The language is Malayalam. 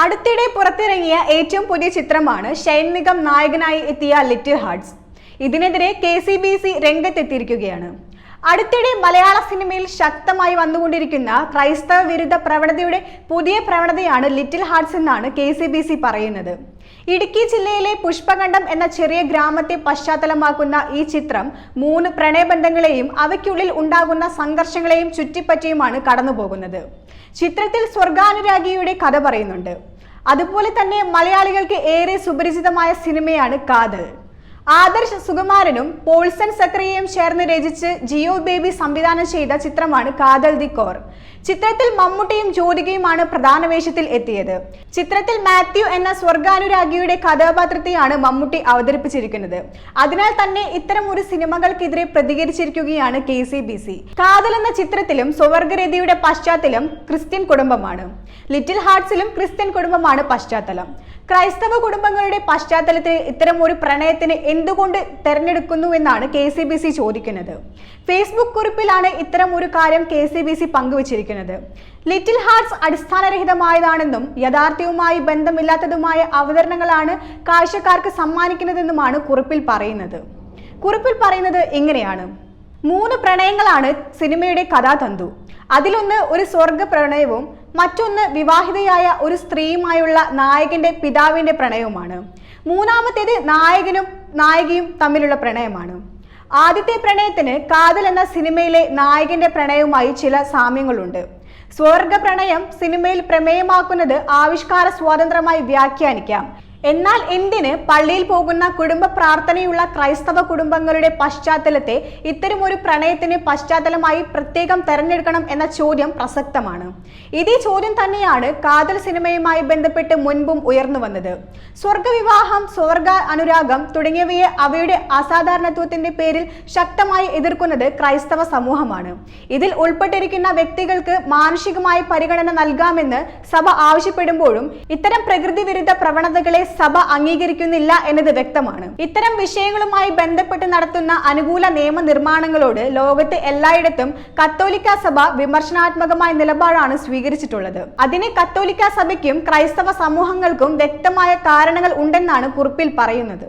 അടുത്തിടെ പുറത്തിറങ്ങിയ ഏറ്റവും പുതിയ ചിത്രമാണ് ഷൈൻമികം നായകനായി എത്തിയ ലിറ്റിൽ ഹാർട്സ് ഇതിനെതിരെ കെ സി ബി സി രംഗത്തെത്തിയിരിക്കുകയാണ്. അടുത്തിടെ മലയാള സിനിമയിൽ ശക്തമായി വന്നുകൊണ്ടിരിക്കുന്ന ക്രൈസ്തവ വിരുദ്ധ പ്രവണതയുടെ പുതിയ പ്രവണതയാണ് ലിറ്റിൽ ഹാർട്സ് എന്നാണ് കെ സി ബി സി പറയുന്നത്. ഇടുക്കി ജില്ലയിലെ പുഷ്പകണ്ഠം എന്ന ചെറിയ ഗ്രാമത്തെ പശ്ചാത്തലമാക്കുന്ന ഈ ചിത്രം മൂന്ന് പ്രണയബന്ധങ്ങളെയും അവയ്ക്കുള്ളിൽ ഉണ്ടാകുന്ന സംഘർഷങ്ങളെയും ചുറ്റിപ്പറ്റിയുമാണ് കടന്നുപോകുന്നത്. ചിത്രത്തിൽ സ്വർഗാനുരാഗിയുടെ കഥ പറയുന്നുണ്ട്. അതുപോലെ തന്നെ മലയാളികൾക്ക് ഏറെ സുപരിചിതമായ സിനിമയാണ് കാതൽ. ആദർശ് സുകുമാരനും പോൾസൺ സക്രിയയും ചേർന്ന് രചിച്ച് ജിയോ ബേബി സംവിധാനം ചെയ്ത ചിത്രമാണ് കാതൽ ദി കോർ. ചിത്രത്തിൽ മമ്മൂട്ടിയും ജ്യോതികയുമാണ് പ്രധാന വേഷത്തിൽ എത്തിയത്. ചിത്രത്തിൽ മാത്യു എന്ന സ്വർഗാനുരാഗിയുടെ കഥാപാത്രത്തെയാണ് മമ്മൂട്ടി അവതരിപ്പിച്ചിരിക്കുന്നത്. അതിനാൽ തന്നെ ഇത്തരം ഒരു സിനിമകൾക്കെതിരെ പ്രതികരിച്ചിരിക്കുകയാണ് K C B C. Kaathal എന്ന ചിത്രത്തിലും സ്വർഗരതിയുടെ പശ്ചാത്തലം ക്രിസ്ത്യൻ കുടുംബമാണ്. ലിറ്റിൽ ഹാർട്സിലും ക്രിസ്ത്യൻ കുടുംബമാണ് പശ്ചാത്തലം. ക്രൈസ്തവ കുടുംബങ്ങളുടെ പശ്ചാത്തലത്തിൽ ഇത്തരം ഒരു പ്രണയത്തിന് എന്തുകൊണ്ട് തെരഞ്ഞെടുക്കുന്നു എന്നാണ് കെ സി ബി സി ചോദിക്കുന്നത്. ഫേസ്ബുക്ക് കുറിപ്പിലാണ് ഇത്തരം ഒരു കാര്യം കെ സി ബി സി പങ്കുവച്ചിരിക്കുന്നത്. ലിറ്റിൽ ഹാർട്സ് അടിസ്ഥാനരഹിതമായതാണെന്നും യഥാർത്ഥവുമായി ബന്ധമില്ലാത്തതുമായ അവതരണങ്ങളാണ് കാഴ്ചക്കാർക്ക് സമ്മാനിക്കുന്നതെന്നുമാണ് കുറിപ്പിൽ പറയുന്നത്. കുറിപ്പിൽ പറയുന്നത് ഇങ്ങനെയാണ്. മൂന്ന് പ്രണയങ്ങളാണ് സിനിമയുടെ കഥാതന്തു. അതിലൊന്ന് ഒരു സ്വർഗ പ്രണയവും മറ്റൊന്ന് വിവാഹിതയായ ഒരു സ്ത്രീയുമായുള്ള നായകന്റെ പിതാവിന്റെ പ്രണയവുമാണ്. മൂന്നാമത്തേത് നായകനും നായികയും തമ്മിലുള്ള പ്രണയമാണ്. ആദ്യത്തെ പ്രണയത്തിന് കാതൽ എന്ന സിനിമയിലെ നായകന്റെ പ്രണയവുമായി ചില സാമ്യങ്ങളുണ്ട്. സ്വർഗ പ്രണയം സിനിമയിൽ പ്രമേയമാക്കുന്നത് ആവിഷ്കാര സ്വാതന്ത്ര്യമായി വ്യാഖ്യാനിക്കാം. എന്നാൽ എന്തിന് പള്ളിയിൽ പോകുന്ന കുടുംബ പ്രാർത്ഥനയുള്ള ക്രൈസ്തവ കുടുംബങ്ങളുടെ പശ്ചാത്തലത്തെ ഇത്തരമൊരു പ്രണയത്തിന് പശ്ചാത്തലമായി പ്രത്യേകം തെരഞ്ഞെടുക്കണം എന്ന ചോദ്യം പ്രസക്തമാണ്. ഇതേ ചോദ്യം തന്നെയാണ് കാതൽ സിനിമയുമായി ബന്ധപ്പെട്ട് മുൻപും ഉയർന്നു വന്നത്. സ്വർഗവിവാഹം സ്വർഗ അനുരാഗം തുടങ്ങിയവയെ അവയുടെ അസാധാരണത്വത്തിന്റെ പേരിൽ ശക്തമായി എതിർക്കുന്നത് ക്രൈസ്തവ സമൂഹമാണ്. ഇതിൽ ഉൾപ്പെട്ടിരിക്കുന്ന വ്യക്തികൾക്ക് മാനുഷികമായ പരിഗണന നൽകാമെന്ന് സഭ ആവശ്യപ്പെടുമ്പോഴും ഇത്തരം പ്രകൃതി വിരുദ്ധ പ്രവണതകളെ സഭ അംഗീകരിക്കുന്നില്ല എന്നത് വ്യക്തമാണ്. ഇത്തരം വിഷയങ്ങളുമായി ബന്ധപ്പെട്ട് നടത്തുന്ന അനുകൂല നിയമനിർമ്മാണങ്ങളോട് ലോകത്ത് എല്ലായിടത്തും കത്തോലിക്ക സഭ വിമർശനാത്മകമായ നിലപാടാണ് സ്വീകരിച്ചിട്ടുള്ളത്. അതിന് കത്തോലിക്ക സഭയ്ക്കും ക്രൈസ്തവ സമൂഹങ്ങൾക്കും വ്യക്തമായ കാരണങ്ങൾ ഉണ്ടെന്നാണ് കുറിപ്പിൽ പറയുന്നത്.